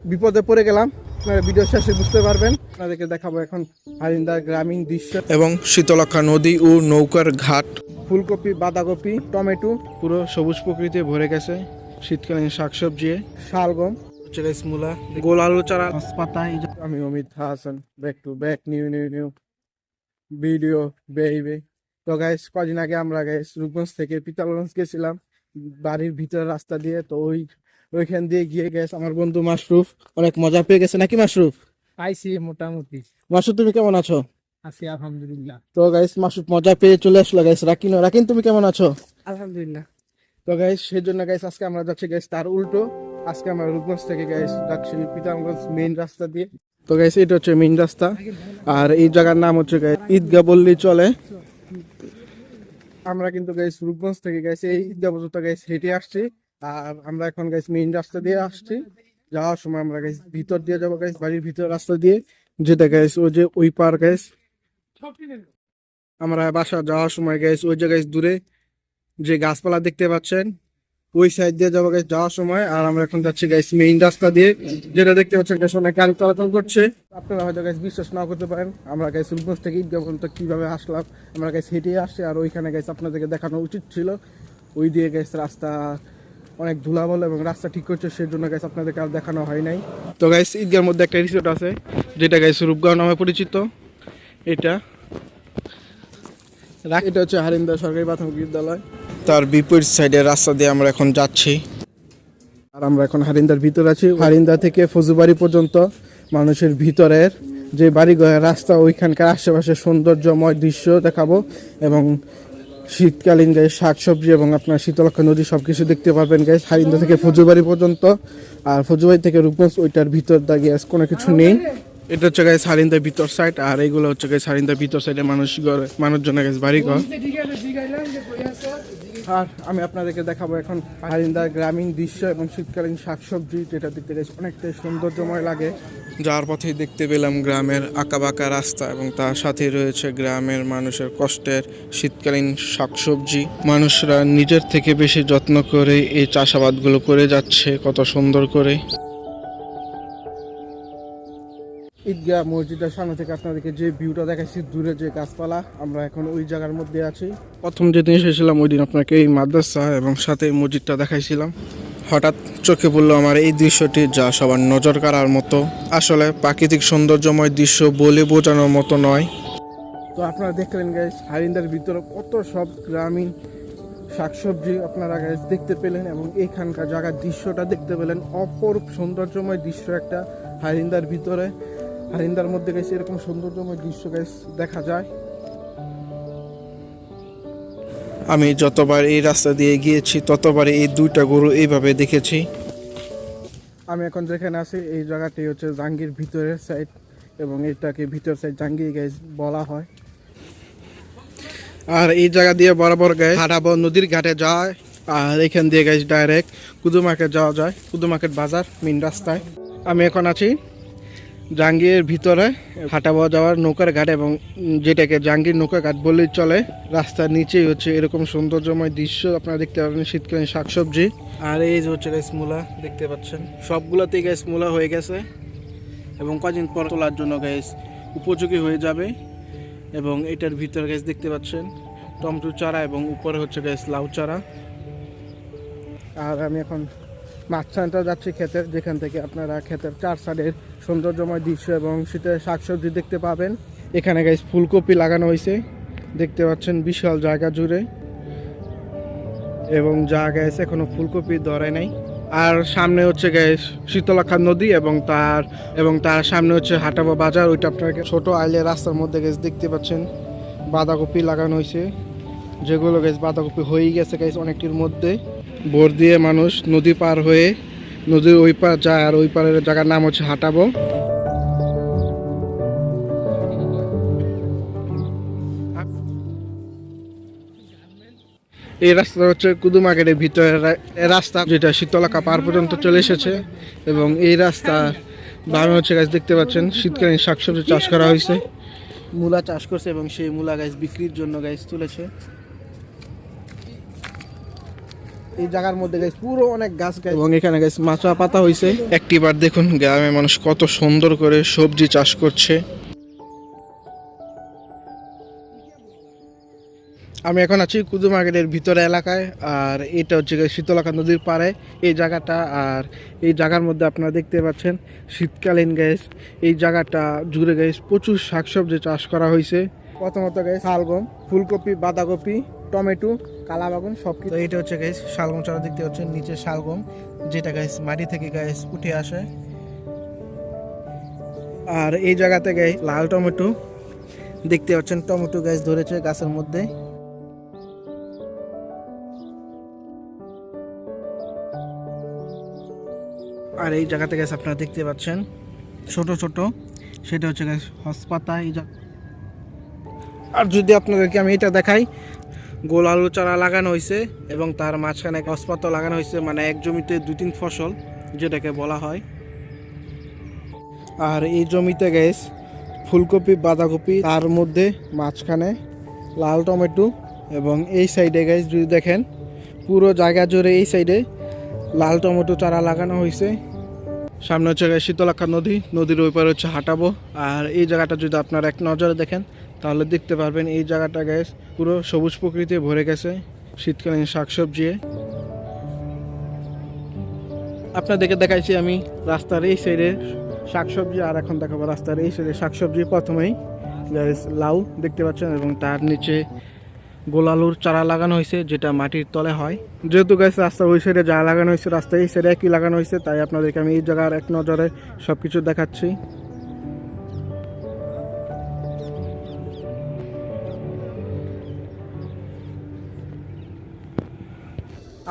বিপদে পড়ে গেলাম। আপনারা ভিডিও শেষে বুঝতে পারবেন। আপনাদেরকে দেখাবো এখন হারিন্দার গ্রামীণ দৃশ্য। এবং শীতলক্ষা নদী ও নৌকার ঘাট। ফুলকপি বাঁধাকপি টমেটো। পুরো সবুজ প্রকৃতি ভরে গেছে শীতকালীন শাকসবজি শালগম। মূলা গোল আলু চারা পাতা আমি Amit Hasan back to back new new new video বেইবে তো গাইস কদিন আগে আমরা গাইস রূপগঞ্জ থেকে পিতালগঞ্জ গেছিলাম। বাড়ির ভিতর রাস্তা দিয়ে তো ওই ওইখান দিয়ে গিয়ে গেছে আমার বন্ধু মাশরুফ। অনেক মজা পেয়ে গেছে নাকি মাশরুফ? পাইছি মোটামুটি। মাশরুফ তুমি কেমন আছো? আছি আলহামদুলিল্লাহ। তো গাইস মাশরুফ মজা পেয়ে চলে আসলো গাইস রাকিন রাকিন তুমি কেমন আছো? আলহামদুলিল্লাহ। তো গাইস সেই জন্য গাইস আজকে আমরা যাচ্ছি গাইস তার উল্টো। আজকে আমরা রূপগঞ্জ থেকে গাইস যাচ্ছি পিতামগঞ্জ মেইন রাস্তা দিয়ে। তো গাইস এটা হচ্ছে মেইন রাস্তা। আর এই জায়গার নাম হচ্ছে গাইস ঈদগাহ বললেই চলে। আমরা কিন্তু গাইস রূপগঞ্জ থেকে গাইস এই ঈদগাহ পর্যন্ত গাইস হেঁটে আসছি। আর আমরা এখন গাইস মেইন রাস্তা দিয়ে আসছি। যাওয়ার সময় আমরা গাইস ভিতর দিয়ে যাব গাইস বাড়ির ভিতর রাস্তা দিয়ে। যেটা গাইস ওই যে ওই পার গাইস আমরা বাসা যাওয়ার সময় গাইস ওই জায়গায় দূরে যে গাছপালা দেখতে পাচ্ছেন, ওই সাইড দিয়ে যাব গাইস যাওয়ার সময়। আর আমরা এখন যাচ্ছি গাইস মেইন রাস্তা দিয়ে। যেটা দেখতে পাচ্ছেন গাইস অনেক গাড়ি চলাচল করছে। আপনারা হয়তো গাইস বিশ্বাস না করতে পারেন, আমরা গাইস রূপগঞ্জ থেকে ঈদগাহ পর্যন্ত কীভাবে আসলাম, আমরা গাইস হেঁটে আসছি। আর ওইখানে গাইস আপনাদেরকে দেখানো উচিত ছিল। ওই দিয়ে গাইস রাস্তা অনেক ধুলাবল এবং রাস্তা ঠিক করছে সেই জন্য গাইস আপনাদেরকে আর দেখানো হয় নাই। তো গাইস ঈদগার মধ্যে একটা রিসোর্ট আছে যেটা গাইস রূপগাঁও নামে পরিচিত। এটা। এটা হচ্ছে হারিন্দা সরকারি প্রাথমিক বিদ্যালয়। তার বিপরীত সাইডে রাস্তা দিয়ে আমরা এখন যাচ্ছি। আর আমরা এখন হারিন্দার ভিতর আছি। হারিন্দা থেকে ফজুবাড়ি পর্যন্ত মানুষের ভিতরের যে বাড়ি ঘরের রাস্তা ওইখানকার আশেপাশে সৌন্দর্যময় দৃশ্য দেখাবো এবং শীতকালীন গায়ে শাকসবজি এবং আপনার শীতলক্ষা নদী সব কিছু দেখতে পাবেন গায়ে হারিন্দা থেকে ফজুবাড়ি পর্যন্ত। আর ফজুবাড়ি থেকে রূপগঞ্জ, ওইটার ভিতর দাগিয়ে কোনো কিছু নেই। এটা হচ্ছে গায়ে সারিন্দার ভিতর সাইড আর এইগুলো হচ্ছে গায়ে সারিন্দার ভিতর সাইডে মানুষ ঘর মানুষজন গাছ বাড়ি ঘর আর আমি আপনাদেরকে দেখাবো এখন হারিন্দার গ্রামীণ দৃশ্য এবং শীতকালীন শাকসবজি, যেটা দেখতে গেছে অনেকটাই সৌন্দর্যময় লাগে। যার পথেই দেখতে পেলাম গ্রামের আঁকাবাঁকা রাস্তা এবং তার সাথে রয়েছে গ্রামের মানুষের কষ্টের শীতকালীন শাকসবজি। মানুষরা নিজের থেকে বেশি যত্ন করে এই চাষাবাদগুলো করে যাচ্ছে, কত সুন্দর করে। ঈদগাহ মসজিদের সামনে থেকে আপনাদেরকে যে ভিউটা দেখাচ্ছি দূরে যে গাছপালা আমরা এখন ওই জায়গার মধ্যে আছি। প্রথম যেদিন এসেছিলাম ওই দিন আপনাকে এই মাদ্রাসা এবং সাথে এই মসজিদটা দেখাইছিলাম। হঠাৎ চোখে পড়ল আমার এই দৃশ্যটি যা সবার নজর কাড়ার মতো। আসলে প্রাকৃতিক সৌন্দর্যময় দৃশ্য বলে বোঝানোর মতো নয়। তো আপনারা দেখলেন গাইস হারিন্দার ভিতরে কত সব গ্রামীণ শাকসবজি আপনারা গাইস দেখতে পেলেন এবং এইখানকার জায়গার দৃশ্যটা দেখতে পেলেন। অপরূপ সৌন্দর্যময় দৃশ্য একটা হারিন্দার ভিতরে। হারিন্দার মধ্যে গেছে এরকম সৌন্দর্যময় দৃশ্য গাইস দেখা যায়। আমি যতবার এই রাস্তা দিয়ে গিয়েছি ততবার এই দুইটা গরু এইভাবে দেখেছি। আমি এখন যেখানে আছি এই জায়গাটি হচ্ছে জাঙ্গির ভিতরের সাইড এবং এটাকে ভিতর সাইড জাঙ্গির গাইস বলা হয়। আর এই জায়গা দিয়ে বরাবর গায়ে হাঁটাবো নদীর ঘাটে যায় আর এখান দিয়ে গাইস ডাইরেক্ট কুদু মার্কেট যাওয়া যায় কুদু মার্কেট বাজার মেন রাস্তায়। আমি এখন আছি জাঙ্গির ভিতরে হাঁটা হাঁটাবো যাওয়ার নৌকার ঘাট এবং যেটাকে জাঙ্গির নৌকা ঘাট বলেই চলে, রাস্তার নিচেই হচ্ছে এরকম সৌন্দর্যময় দৃশ্য আপনারা দেখতে পাবেন শীতকালীন শাকসবজি। আর এই যে হচ্ছে গাইস মূলা, দেখতে পাচ্ছেন? সবগুলোতেই গাইস মূলা হয়ে গেছে এবং কদিন পর তোলার জন্য গ্যাস উপযোগী হয়ে যাবে এবং এটার ভিতরে গ্যাস দেখতে পাচ্ছেন, টমেটো চারা এবং উপরে হচ্ছে গ্যাস লাউ চারা। আর আমি এখন মাঝখানটা যাচ্ছে ক্ষেতের, যেখান থেকে আপনারা ক্ষেতের চার সাইডের সৌন্দর্যময় দৃশ্য এবং শীতের শাকসবজি দেখতে পাবেন। এখানে গাইস ফুলকপি লাগানো হয়েছে দেখতে পাচ্ছেন বিশাল জায়গা জুড়ে। এবং যা গ্যাস এখনও ফুলকপি ধরে নাই। আর সামনে হচ্ছে গ্যাস শীতলাখা নদী এবং তার এবং তার সামনে হচ্ছে হাটাবো বাজার। ওইটা আপনাকে ছোট আইলে রাস্তার মধ্যে গ্যাস দেখতে পাচ্ছেন। বাঁধাকপি লাগানো হয়েছে যেগুলো গ্যাস বাঁধাকপি হয়েই গেছে গ্যাস অনেকটির মধ্যে। বোর দিয়ে মানুষ নদী পার হয়ে নদীর ওই পার যায় আর ওই পারের জায়গার নাম হচ্ছে হাটাবো। এই রাস্তা হচ্ছে কুদু মার্কেটের ভিতরে রাস্তা যেটা শীতলাকা পার পর্যন্ত চলে এসেছে এবং এই রাস্তা বামে হচ্ছে গাছ দেখতে পাচ্ছেন, শীতকালীন শাকসবজি চাষ করা হয়েছে। মূলা চাষ করছে এবং সেই মূলা গাছ বিক্রির জন্য গাছ তুলেছে। এই জায়গার মধ্যে গাইস পুরো অনেক গাছ গাছ এবং এখানে গাইস মাচা পাতা হয়েছে একটি বার দেখুন গ্রামের মানুষ কত সুন্দর করে সবজি চাষ করছে। আমি এখন আছি কুদু মার্কেটের ভিতরে এলাকায় আর এটা হচ্ছে গিয়ে শীতলাখা নদীর পাড়ে। এই জায়গাটা আর এই জায়গার মধ্যে আপনারা দেখতে পাচ্ছেন শীতকালীন গ্যাস এই জায়গাটা জুড়ে গ্যাস প্রচুর শাকসবজি চাষ করা হয়েছে প্রথমত গ্যাস শালগম, ফুলকপি, বাঁধাকপি, টমেটো, কালাবাগুন সব কিছু এটা হচ্ছে গ্যাস শালগম চারা দেখতে পাচ্ছেন নিচে শালগম, যেটা গ্যাস মাটি থেকে গ্যাস উঠে আসে। আর এই জায়গাতে গাই লাল টমেটো, দেখতে পাচ্ছেন টমেটো গাছ ধরেছে গাছের মধ্যে। আর এই জায়গাতে গেছে আপনারা দেখতে পাচ্ছেন, ছোট ছোট, সেটা হচ্ছে গাছ হসপাতা, এই জা- আর যদি আপনাদেরকে আমি এটা দেখাই, গোল আলু চারা লাগানো হয়েছে এবং তার মাঝখানে হসপাতা লাগানো হয়েছে মানে এক জমিতে দুই তিন ফসল, যেটাকে বলা হয়। আর এই জমিতে গ্যাস ফুলকপি, বাঁধাকপি, তার মধ্যে মাঝখানে লাল টমেটো এবং এই সাইডে গ্যাস যদি দেখেন, পুরো জায়গা জুড়ে এই সাইডে লাল টমেটো চারা লাগানো হয়েছে। সামনে হচ্ছে শীতলাক্ষা নদী, নদীর ওই পারে হচ্ছে হাঁটাবো। আর এই জায়গাটা যদি আপনারা এক নজরে দেখেন তাহলে দেখতে পারবেন এই জায়গাটা গ্যাস পুরো সবুজ প্রকৃতি ভরে গেছে। শীতকালীন শাকসবজি। আপনাদেরকে দেখাইছি আমি রাস্তার এই সাইডে শাকসবজি, আর এখন দেখাবো রাস্তার এই সাইডে শাকসবজি প্রথমেই। Guys, লাউ দেখতে পাচ্ছেন, এবং তার নিচে গোলালুর চারা লাগানো হয়েছে, যেটা মাটির তলে হয়। যেহেতু গাছ রাস্তা ওই সাইডে যা লাগানো হয়েছে রাস্তায় এই সাইডে একই লাগানো হয়েছে, তাই আপনাদেরকে আমি এই জায়গার এক নজরে সব কিছু দেখাচ্ছি।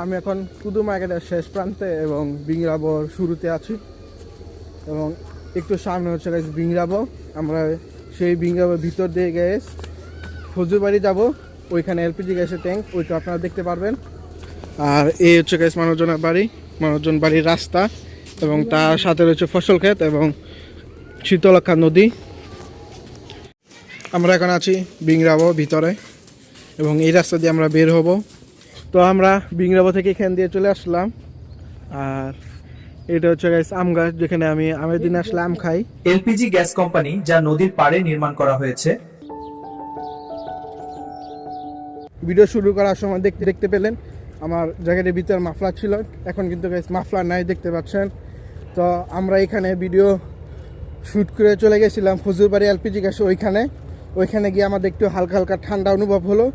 আমি এখন কুদু মার্কেটের শেষ প্রান্তে এবং বিংরাবর শুরুতে আছি। এবং একটু সামনে হচ্ছে গাছ বিংরাবো আমরা সেই বিংরাবর ভিতর দিয়ে গ্যাস ফজুরবাড়ি যাব। ওইখানে এলপিজি গ্যাসের ট্যাঙ্ক ওইটা আপনারা দেখতে পারবেন। আর এই হচ্ছে গ্যাস মানুষজনের বাড়ি, মানুষজন বাড়ির রাস্তা এবং তার সাথে রয়েছে ফসল ক্ষেত এবং শীতলক্ষা নদী। আমরা এখন আছি বিংরাবো ভিতরে এবং এই রাস্তা দিয়ে আমরা বের হব। তো আমরা বিংরাবো থেকে এখান দিয়ে চলে আসলাম। আর এটা হচ্ছে গাছ আম গাছ যেখানে আমি আমের দিন আসলে আম খাই। এলপিজি গ্যাস কোম্পানি যা নদীর পাড়ে নির্মাণ করা হয়েছে। ভিডিও শুরু করার সময় দেখতে দেখতে পেলেন আমার জ্যাকেটের ভিতর মাফলার ছিল। এখন কিন্তু গাইস মাফলার নাই দেখতে পাচ্ছেন। তো আমরা এখানে ভিডিও শ্যুট করে চলে গেছিলাম ফজুরবাড়ি এলপিজি গ্যাস ওইখানে। ওইখানে গিয়ে আমাদের একটু হালকা হালকা ঠান্ডা অনুভব হলো।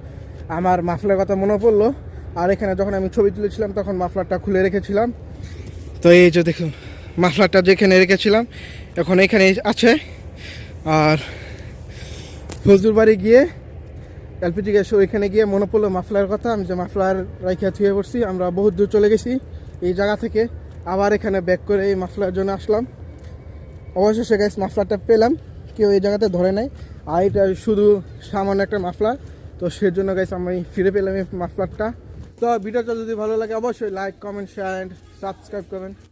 আমার মাফলার কথা মনে পড়ল। আর এখানে যখন আমি ছবি তুলেছিলাম, তখন মাফলারটা খুলে রেখেছিলাম। তো এই যে দেখুন, মাফলারটা যেখানে রেখেছিলাম, এখন এখানে আছে। আর ফজুর বাড়ি গিয়ে, এলপিজি গ্যাস ওইখানে গিয়ে মনে পড়ল মাফলার কথা, আমি যে মাফলার রাইখা থুয়ে পড়ছি, আমরা বহুত দূর চলে গেছি এই জায়গা থেকে। আবার এখানে ব্যাক করে এই মাফলার জন্য আসলাম। অবশেষে গ্যাস মাফলারটা পেলাম। কেউ এই জায়গাতে ধরে নাই। আর এটা শুধু সামান্য একটা মাফলার। তো সেজন্য গাইস আমি ফিরে পেলাম এই মাফলারটা। তো ভিডিওটা যদি ভালো লাগে অবশ্যই like comment share and subscribe করবেন।